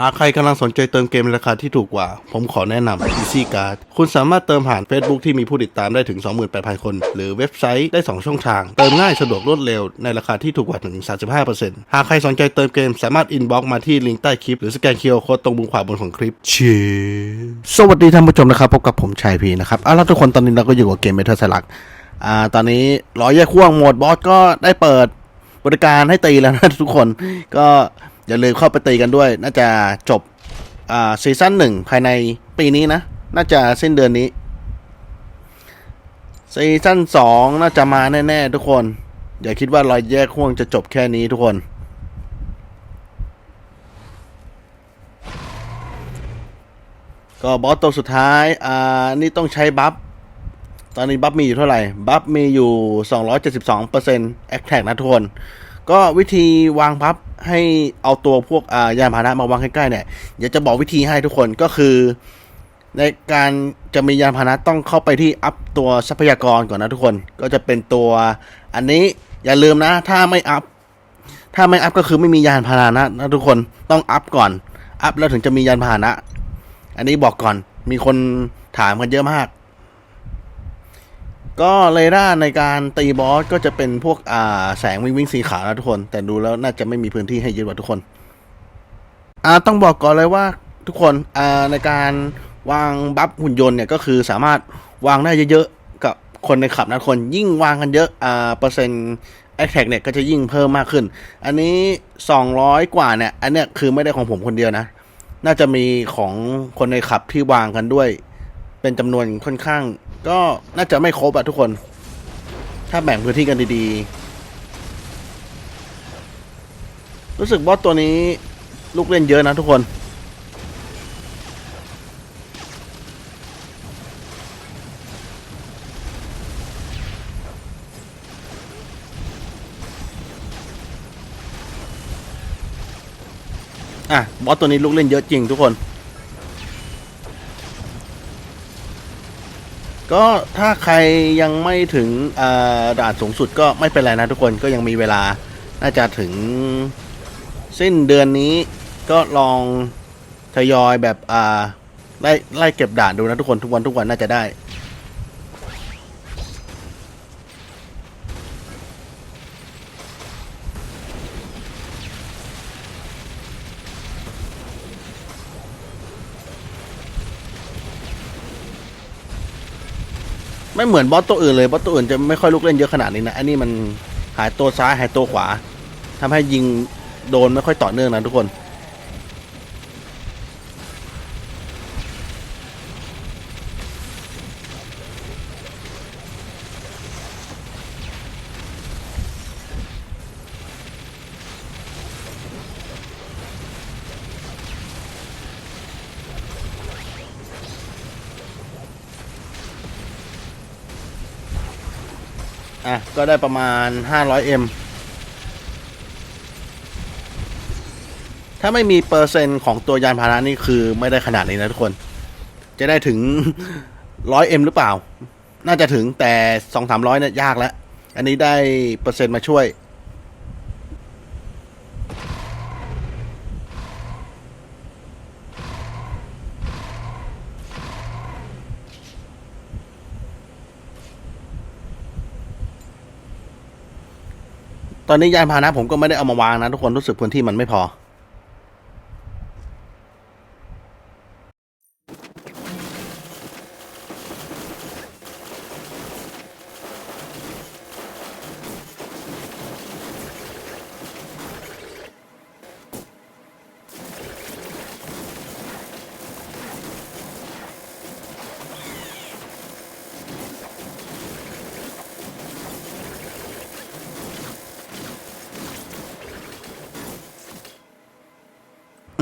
หากใครกำลังสนใจเติมเกมในราคาที่ถูกกว่า ผมขอแนะนำ Easy Card คุณสามารถเติมผ่าน Facebook ที่มีผู้ติดตามได้ถึง 28,000 คน หรือเว็บไซต์ได้ 2 ช่องทาง เติมง่ายสะดวกรวดเร็วในราคาที่ถูกกว่าถึง 35%หากใครสนใจเติมเกมสามารถอินบ็อกมาที่ลิงก์ใต้คลิป หรือสแกนเคอร์โค้ดตรงมุมขวาบนของคลิปเชีสวัสดีท่านผู้ชมนะครับ พบกับผมชายพีนะครับเอาล่ะทุกคนตอนนี้เราก็อยู่กับเกมเมทัลสลักอ่าตอนนี้ร้อยแยกข่วงโหมดบอสก็ได้เปิดบริการให้ตีแล้วนะทุกคนก็ อย่าลืมเข้าไปตีกันด้วย น่าจะจบอ่าซีซั่นหนึ่งภายในปีนี้นะ น่าจะสิ้นเดือนนี้ซีซั่นสองน่าจะมาแน่ ๆ ทุกคน อย่าคิดว่ารอยแยกห่วงจะจบแค่นี้ทุกคน ก็บอสตัวสุดท้าย อ่า นี่ต้องใช้บัฟ ตอนนี้บัฟมีอยู่เท่าไหร่ บัฟมีอยู่ 272% a t t a c นะทุกคน ก็วิธีวางบัฟให้เอาตัวพวกยานพาหนะมาวางใกล้ๆเนี่ยอยากจะบอกวิธีให้ทุกคนก็คือ ในการจะมียานพาหนะต้องเข้าไปที่อัพตัวทรัพยากรก่อนนะทุกคนก็จะเป็นตัวอันนี้อย่าลืมนะ ถ้าไม่อัพถ้าไม่อัพก็คือไม่มียานพาหนะนะทุกคนต้องอัพก่อน อัพแล้วถึงจะมียานพาหนะ อันนี้บอกก่อนมีคนถามกันเยอะมาก ก็เรดาร์ในการตีบอสก็จะเป็นพวกอ่าแสงวิ่งวิ่งสีขาวนะทุกคน แต่ดูแล้วน่าจะไม่มีพื้นที่ให้ยึดว่ะทุกคนอ่าต้องบอกก่อนเลยว่าทุกคนอ่าในการวางบัฟหุ่นยนต์เนี่ยก็คือสามารถวางได้เยอะๆกับคนในขับนะคนยิ่งวางกันเยอะอ่าเปอร์เซ็นต์แอคแท็กเนี่ยก็จะยิ่งเพิ่มมากขึ้น อันนี้ 200 กว่าเนี่ย อันเนี้ยคือไม่ได้ของผมคนเดียวนะ น่าจะมีของคนในขับที่วางกันด้วย เป็นจำนวนค่อนข้าง ก็น่าจะไม่ครบอะทุกคน ถ้าแบ่งพื้นที่กันดีๆ รู้สึกบอสตัวนี้ลูกเล่นเยอะนะทุกคน อะ บอสตัวนี้ลูกเล่นเยอะจริงทุกคน ก็ถ้าใครยังไม่ถึงด่านสูงสุดก็ไม่เป็นไรนะทุกคนก็ยังมีเวลาน่าจะถึงสิ้นเดือนนี้ก็ลองทยอยแบบอ่าไล่ไล่เก็บด่านดูนะทุกคนทุกวันทุกวันน่าจะได้ ไม่เหมือนบอสตัวอื่นเลยบอสตัวอื่นจะไม่ค่อยลุกเล่นเยอะขนาดนี้นะอันนี้มันหายตัวซ้ายหายตัวขวาทำให้ยิงโดนไม่ค่อยต่อเนื่องนะทุกคน อะ ก็ได้ประมาณ 500M ถ้าไม่มีเปอร์เซ็นต์ของตัวยานพาหนะนี่คือไม่ได้ขนาดนี้นะทุกคน จะได้ถึง 100M หรือเปล่า น่าจะถึงแต่ 2-300เนี่ยยากแล้ว อันนี้ได้เปอร์เซ็นต์มาช่วย ตอนนี้ยานพาหนะผมก็ไม่ได้เอามาวางนะทุกคนรู้สึกพื้นที่มันไม่พอ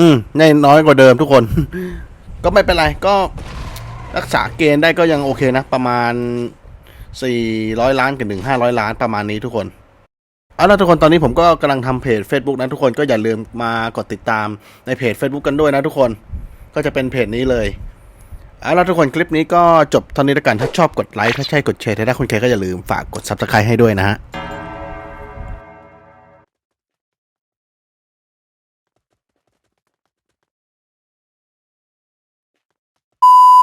อืมได้น้อยกว่าเดิมทุกคน ก็ไม่เป็นไร ก็รักษาเกณฑ์ได้ก็ยังโอเคนะ ประมาณ 400 ล้านกับถึง500ล้านประมาณนี้ทุกคนเอาละทุกคนตอนนี้ผมก็กำลังทำเพจ Facebook นะทุกคนก็อย่าลืมมากดติดตามในเพจ Facebook กันด้วยนะทุกคนก็จะเป็นเพจนี้เลยเอาละทุกคนคลิปนี้ก็จบเท่านี้แล้วกันถ้าชอบกดไลค์ถ้าใช่กดแชร์ถ้าได้คุณเคก็อย่าลืมฝากกด Subscribe ให้ด้วยนะฮะ